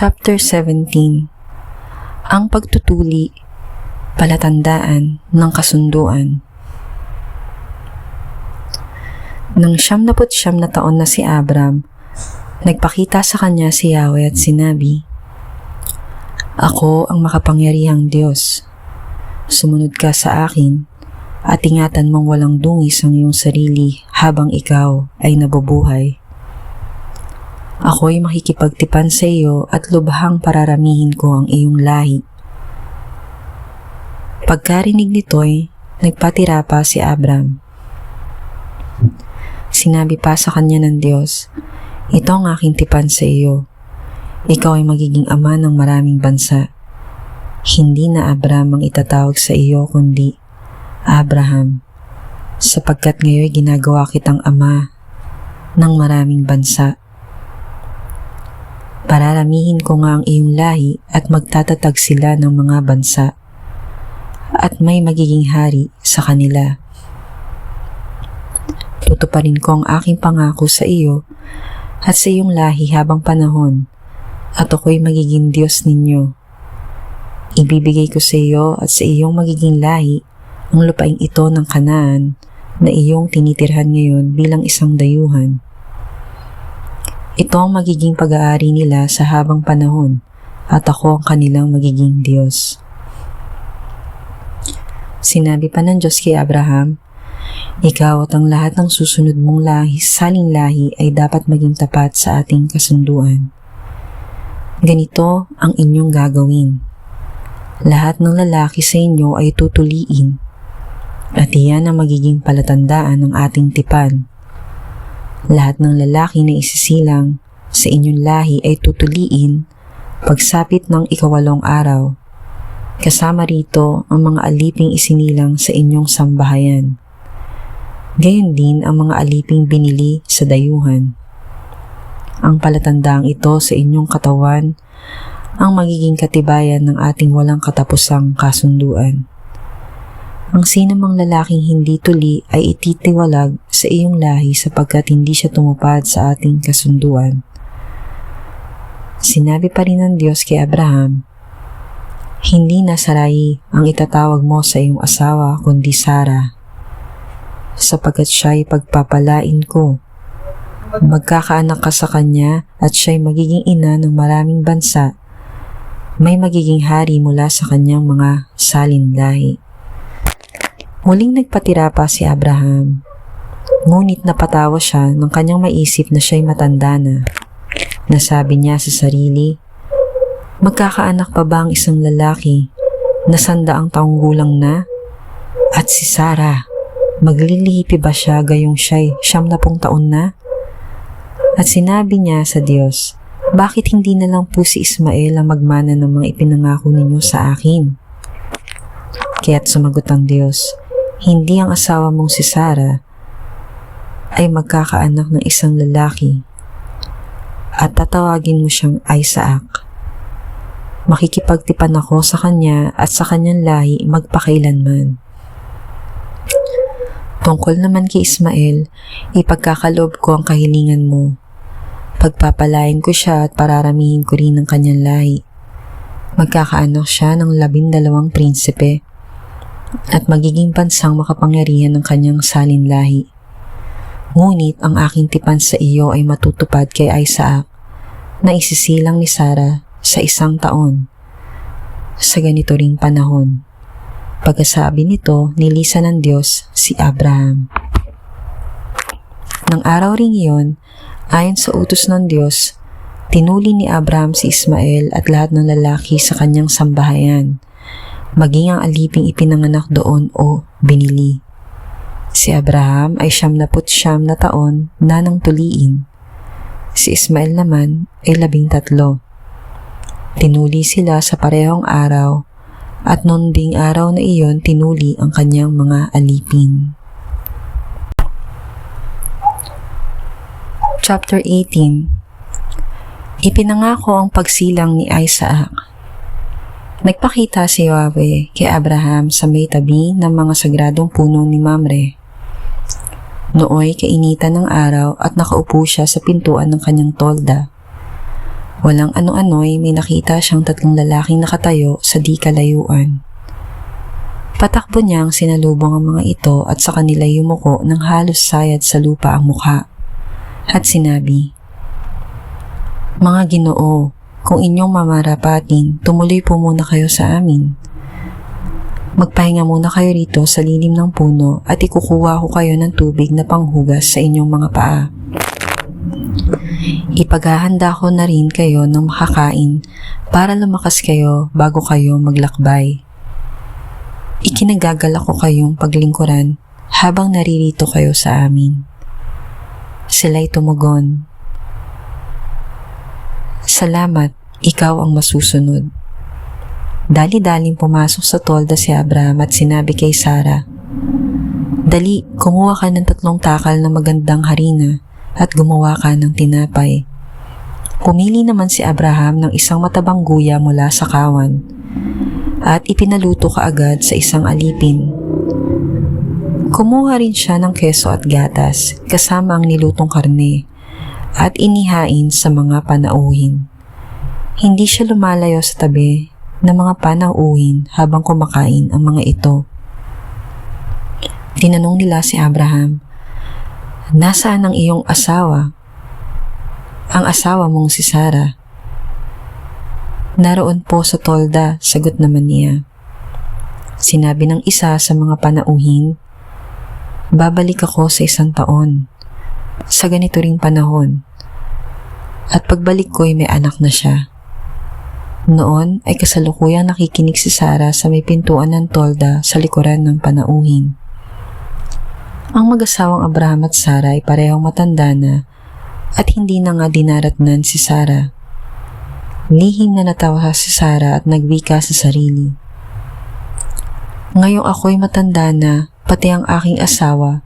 Chapter 17 Ang pagtutuli, palatandaan ng kasunduan. Nang siyam na siyam na taon na si Abram, nagpakita sa kanya si Yahweh at sinabi, Ako ang makapangyarihang Diyos. Sumunod ka sa akin at ingatan mong walang dungis ang iyong sarili habang ikaw ay nabubuhay. Ako'y makikipagtipan sa iyo at lubhang pararamihin ko ang iyong lahi. Pagkarinig nito'y nagpatira pa si Abram. Sinabi pa sa kanya ng Diyos, Ito ang aking tipan sa iyo. Ikaw ay magiging ama ng maraming bansa. Hindi na Abram ang itatawag sa iyo kundi Abraham, sapagkat ngayon ginagawa kitang ama ng maraming bansa. Pararamihin ko nga ang iyong lahi at magtatatag sila ng mga bansa at may magiging hari sa kanila. Tutuparin ko ang aking pangako sa iyo at sa iyong lahi habang panahon at ako'y magiging Diyos ninyo. Ibibigay ko sa iyo at sa iyong magiging lahi ang lupaing ito ng kanaan na iyong tinitirhan ngayon bilang isang dayuhan ito ang magiging pag-aari nila sa habang panahon at ako ang kanilang magiging Diyos. Sinabi pa ng Diyos kay Abraham, Ikaw at ang lahat ng susunod mong lahi, saling lahi ay dapat maging tapat sa ating kasunduan. Ganito ang inyong gagawin. Lahat ng lalaki sa inyo ay tutuliin at iyan ang magiging palatandaan ng ating tipan lahat ng lalaki na isisilang sa inyong lahi ay tutuliin pagsapit ng ikawalong araw. Kasama rito ang mga aliping isinilang sa inyong sambahayan. Gayon din ang mga aliping binili sa dayuhan. Ang palatandang ito sa inyong katawan ang magiging katibayan ng ating walang katapusang kasunduan. Ang sinamang lalaking hindi tuli ay ititiwalag sa iyong lahi sapagkat hindi siya tumupad sa ating kasunduan. Sinabi pa rin ng Diyos kay Abraham, Hindi na Sarai ang itatawag mo sa iyong asawa kundi Sara, sapagkat siya ay pagpapalain ko. Magkakaanak ka sa kanya at siya ay magiging ina ng maraming bansa. May magiging hari mula sa kanyang mga salin lahi. Muling nagpatira pa si Abraham. Ngunit napatawa siya nang kanyang maisip na siya'y matanda na. Nasabi niya sa sarili, Magkakaanak pa ba ang isang lalaki na sandaang taong gulang na? At si Sarah, maglilihipi ba siya gayong siya'y siyam na pong taon na? At sinabi niya sa Diyos, bakit hindi na lang po si Ismael ang magmana ng mga ipinangako ninyo sa akin? Kaya't sumagot ang Diyos, hindi ang asawa mong si Sarah ay magkakaanak ng isang lalaki at tatawagin mo siyang Isaac. Makikipagtipan ako sa kanya at sa kanyang lahi magpakailanman. Tungkol naman kay Ismael, ipagkakalob ko ang kahilingan mo. Pagpapalain ko siya at pararamihin ko rin ang kanyang lahi. Magkakaanak siya ng labindalawang prinsipe at magiging bansang makapangyarihan ng kanyang salin lahi. Ngunit ang aking tipan sa iyo ay matutupad kay Isaac na isisilang ni Sarah sa isang taon sa ganito ring panahon. Pagkasabi nito, nilisan ng Diyos si Abraham. Nang araw ring iyon, ayon sa utos ng Diyos, tinuli ni Abraham si Ismael at lahat ng lalaki sa kanyang sambahayan maging ang aliping ipinanganak doon o binili. Si Abraham ay siyam na siyam na taon na nang tuliin. Si Ismael naman ay labing tatlo. Tinuli sila sa parehong araw at noon ding araw na iyon tinuli ang kanyang mga alipin. Chapter 18 Ipinangako ang pagsilang ni Isaac Nagpakita si Yahweh kay Abraham sa may tabi ng mga sagradong puno ni Mamre. Nooy kainitan ng araw at nakaupo siya sa pintuan ng kanyang tolda. Walang ano-ano'y may nakita siyang tatlong lalaking nakatayo sa di kalayuan. Patakbo niyang sinalubong ang mga ito at sa kanila yumuko ng halos sayad sa lupa ang mukha. At sinabi, Mga ginoo, kung inyong mamarapatin, tumuloy po muna kayo sa amin. Magpahinga muna kayo rito sa lilim ng puno at ikukuha ko kayo ng tubig na panghugas sa inyong mga paa. Ipaghahanda ko na rin kayo ng makakain para lumakas kayo bago kayo maglakbay. Ikinagagalak ko kayong paglingkuran habang naririto kayo sa amin. Sila'y tumugon. Salamat, ikaw ang masusunod. Dali-daling pumasok sa tolda si Abraham at sinabi kay Sarah, Dali, kumuha ka ng tatlong takal na magandang harina at gumawa ka ng tinapay. Pumili naman si Abraham ng isang matabang guya mula sa kawan at ipinaluto kaagad sa isang alipin. Kumuha rin siya ng keso at gatas kasama ang nilutong karne at inihain sa mga panauhin. Hindi siya lumalayo sa tabi ng mga panauhin habang kumakain ang mga ito. Tinanong nila si Abraham, Nasaan ang iyong asawa? Ang asawa mong si Sarah. Naroon po sa tolda, sagot naman niya. Sinabi ng isa sa mga panauhin, Babalik ako sa isang taon, sa ganito ring panahon, at pagbalik ko'y may anak na siya. Noon ay kasalukuyang nakikinig si Sarah sa may pintuan ng tolda sa likuran ng panauhin. Ang mag-asawang Abraham at Sarah ay parehong matanda na at hindi na nga dinaratnan si Sarah. Lihim na natawa si Sarah at nagwika sa sarili. Ngayong ako'y matanda na, pati ang aking asawa.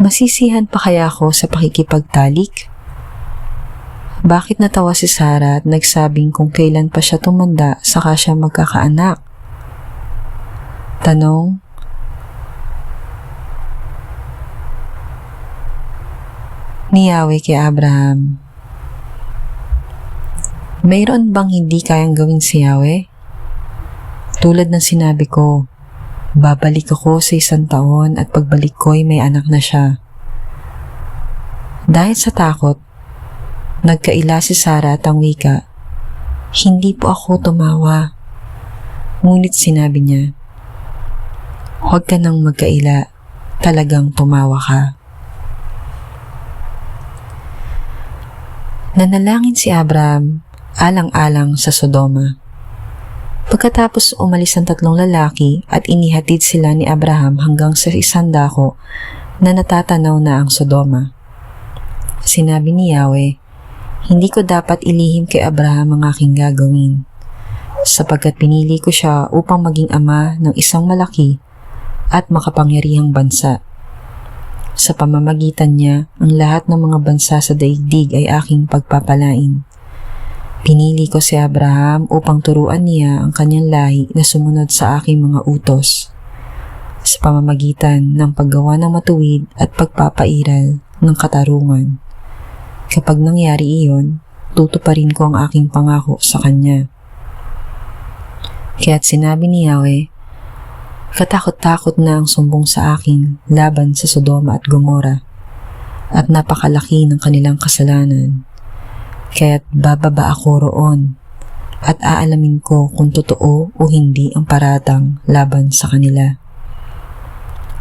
Masisihan pa kaya ako sa pakikipagtalik? Bakit natawa si Sarah at nagsabing kung kailan pa siya tumanda saka siya magkakaanak? Tanong, ni kay Abraham. Mayroon bang hindi kayang gawin si Yahweh? Tulad ng sinabi ko, babalik ako sa isang taon at pagbalik ko'y may anak na siya. Dahil sa takot, nagkaila si Sarah at ang wika, hindi po ako tumawa. Ngunit sinabi niya, huwag ka nang magkaila, talagang tumawa ka. Nanalangin si Abraham alang-alang sa Sodoma. Pagkatapos umalis ang tatlong lalaki at inihatid sila ni Abraham hanggang sa isang dako na natatanaw na ang Sodoma. Sinabi ni Yahweh, hindi ko dapat ilihim kay Abraham ang aking gagawin, sapagkat pinili ko siya upang maging ama ng isang malaki at makapangyarihang bansa. Sa pamamagitan niya, ang lahat ng mga bansa sa daigdig ay aking pagpapalain. Pinili ko si Abraham upang turuan niya ang kanyang lahi na sumunod sa aking mga utos. Sa pamamagitan ng paggawa ng matuwid at pagpapairal ng katarungan. Kapag nangyari iyon, tutuparin ko ang aking pangako sa kanya. Kaya't sinabi ni Yahweh, Katakot-takot na ang sumbong sa akin laban sa Sodoma at Gomora at napakalaki ng kanilang kasalanan. Kaya't bababa ako roon at aalamin ko kung totoo o hindi ang paratang laban sa kanila.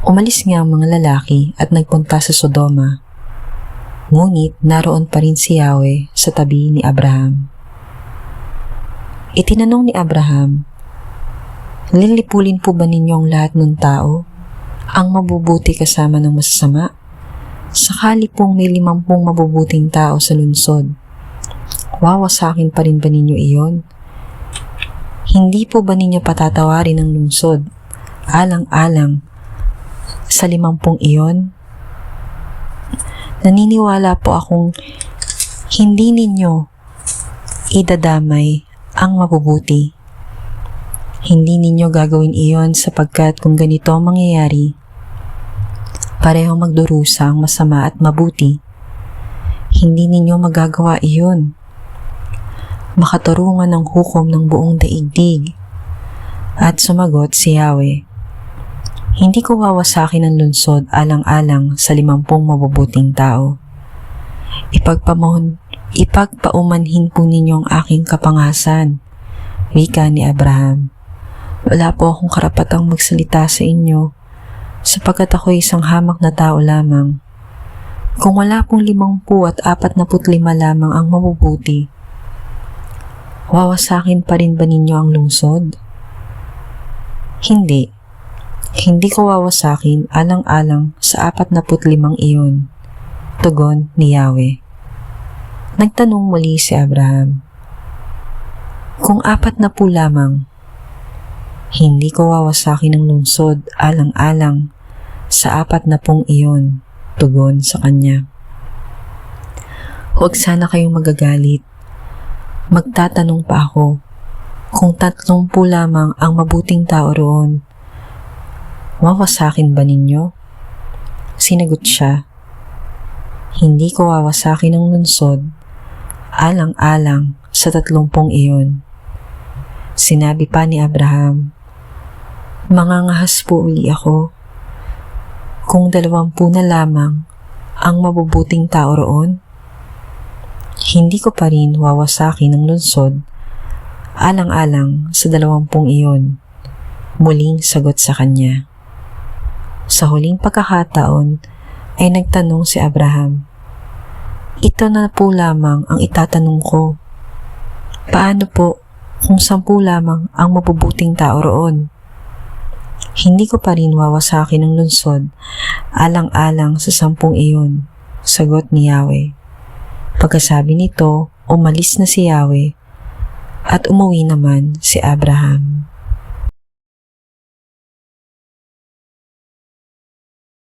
Umalis nga ang mga lalaki at nagpunta sa Sodoma. Ngunit naroon pa rin si Yahweh sa tabi ni Abraham. Itinanong ni Abraham Lilipulin po ba ninyo ang lahat ng tao? Ang mabubuti kasama ng masasama? Sakali pong may limampung mabubuting tao sa lunsod. Wawasakin pa rin ba ninyo iyon? Hindi po ba ninyo patatawarin ang lungsod? Alang-alang sa limampung iyon? Naniniwala po akong hindi ninyo idadamay ang mabubuti hindi ninyo gagawin iyon sapagkat kung ganito ang mangyayari, pareho magdurusa ang masama at mabuti. Hindi ninyo magagawa iyon. makatarungan ng hukom ng buong daigdig. At sumagot si Yahweh, Hindi ko wawasakin ang lunsod alang-alang sa limampung mabubuting tao. Ipagpamahon, ipagpaumanhin po ninyo ang aking kapangasan. Wika ni Abraham. Wala po akong karapatang magsalita sa inyo sapagkat ako isang hamak na tao lamang. Kung wala pong limangpu at apat na putlima lamang ang mabubuti, wawasakin pa rin ba ninyo ang lungsod? Hindi. Hindi ko wawasakin alang-alang sa apat na putlimang iyon. Tugon ni Yahweh. Nagtanong muli si Abraham. Kung apat na po lamang, hindi ko wawasakin ang lungsod alang-alang sa apat na pong iyon, tugon sa kanya. Huwag sana kayong magagalit. Magtatanong pa ako, kung tatlong po lamang ang mabuting tao roon, wawasakin ba ninyo? Sinagot siya, hindi ko wawasakin ang lungsod alang-alang sa tatlumpong iyon. Sinabi pa ni Abraham, Mangangahas po uli ako. Kung dalawampu na lamang ang mabubuting tao roon, hindi ko pa rin wawasakin ang lungsod alang-alang sa dalawampung iyon. Muling sagot sa kanya. Sa huling pagkakataon ay nagtanong si Abraham, Ito na po lamang ang itatanong ko. Paano po kung sampu lamang ang mabubuting tao roon? Hindi ko pa rin wawasakin ang lungsod alang-alang sa sampung iyon, sagot ni Yahweh. Pagkasabi nito, umalis na si Yahweh at umuwi naman si Abraham.